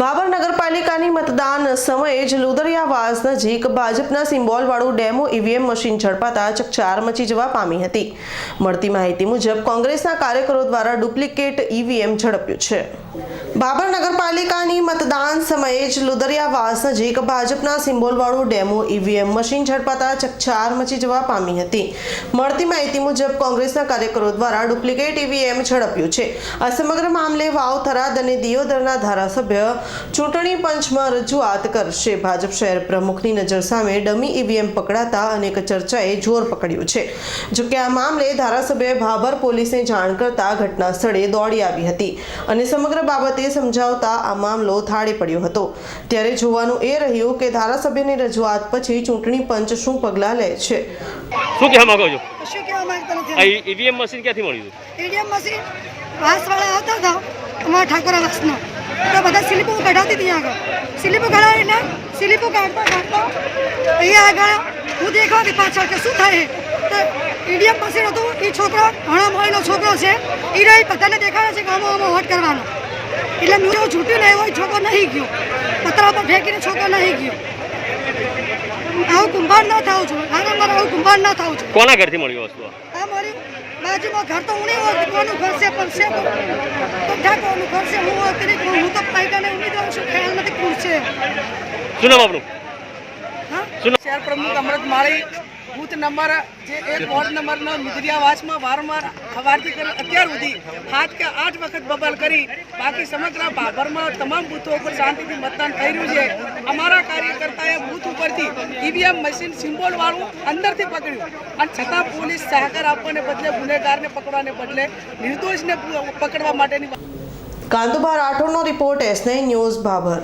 બાબર નગરપાલિકાની મતદાન સમયે જ લુદરિયાવાસ નજીક ભાજપના સિમ્બોલવાળું ડેમો ઈવીએમ મશીન ઝડપાતા ચકચાર મચી જવા પામી હતી. મળતી માહિતી મુજબ કોંગ્રેસના કાર્યકરો દ્વારા ડુપ્લિકેટ ઈવીએમ ઝડપ્યું છે. બાબર નગરપાલિકાની મતદાન સમયે જ લુદરિયાવાસ નજીક ભાજપના સિમ્બોલવાળું ડેમો, ઈવીએમ મશીન ઝડપાતા ચકચાર મચી જવા પામી હતી. મળતી માહિતી મુજબ કોંગ્રેસના કાર્યકરો દ્વારા ડુપ્લિકેટ ઈવીએમ ઝડપ્યું છે. આ સમગ્ર મામલે વાવ થરાદ અને દિયોદરના ધારાસભ્ય ચૂંટણી પંચમાં રજૂઆત કરશે. ભાજપ શહેર પ્રમુખની નજર સામે ડમી ઈવીએમ પકડાતા અનેક ચર્ચાએ જોર પકડ્યું છે. જોકે આ મામલે ધારાસભ્યએ ભાભર પોલીસને જાણ કરતા ઘટના સ્થળે દોડી આવી હતી અને સમગ્ર બાબતે સમજાવતા આ મામલો થાળે પડ્યો હતો. ત્યારે જોવાનું એ રહ્યું કે ધારાસભ્યની રજૂઆત પછી ચૂંટણી પંચ શું પગલાં લે છે? શું કહેવા માંગો છો? શું કહેવા માંગતા આ નથી ઈવીએમ મશીન ક્યાંથી મળ્યું? ઈવીએમ મશીન વાસવાળા આવતા હતા અમારા ઠાકોર વાસનો તો બધા સ્લીપો કઢાવતી હતી આગળ. સ્લીપો કઢાવીને સ્લીપો કાઢતા કાઢતા અહીંયા આગળ હું દેખવા કે પાછળ કે શું થાય તો ઈડીએમ મશીન હતું. એ છોકરો ઘણા મોઈનો છોકરો છે. એ રહી બધાને દેખાડે છે ગામો આમાં આમાં વોટ કરવાનો. એટલે મેં એવું છૂટ્યું ને એવો છોકરો નહીં ગયો. પતરા પર ફેંકીને છોકરો નહીં ગયો. આવું કુંભાર ના થાવ છું. વારંવાર આવું કુંભાર ના થાવ છું. કોના ઘરથી મળ્યું વસ્તુ આ? મારી બાજુમાં ઘર તો ઉણી હોય કોનું ઘર છે પણ છે તો ઠાકોરનું ઘર છે હું હોય કરી હું તો પાયકાને ઉમેદવાર છું ખ્યાલ નથી કોણ છે. શું નામ આપણું હા? શહેર પ્રમુખ અમૃત માળી. બૂથ નંબર જે એક વોર્ડ નંબરનો મિદરિયાવાસમાં વારંવાર સવારથી કરી અત્યાર સુધી સાત કે આઠ વખત બબલ કરી બાકી સમગ્ર ભાભરમાં તમામ બૂથો ઉપર શાંતિથી મતદાન થઈ રહ્યું છે. અમારા કાર્યકર્તાએ બૂથ ઉપરથી ઈવીએમ મશીન સિમ્બોલ વાળું અંદરથી પકડ્યું. અને છતાં પોલીસ સહકાર આપવાને બદલે ગુનેગારને પકડવાને બદલે નિર્દોષને પકડવા માટેની કાંતુભા રાઠોડનો રિપોર્ટ એસ ન્યૂઝ ભાભર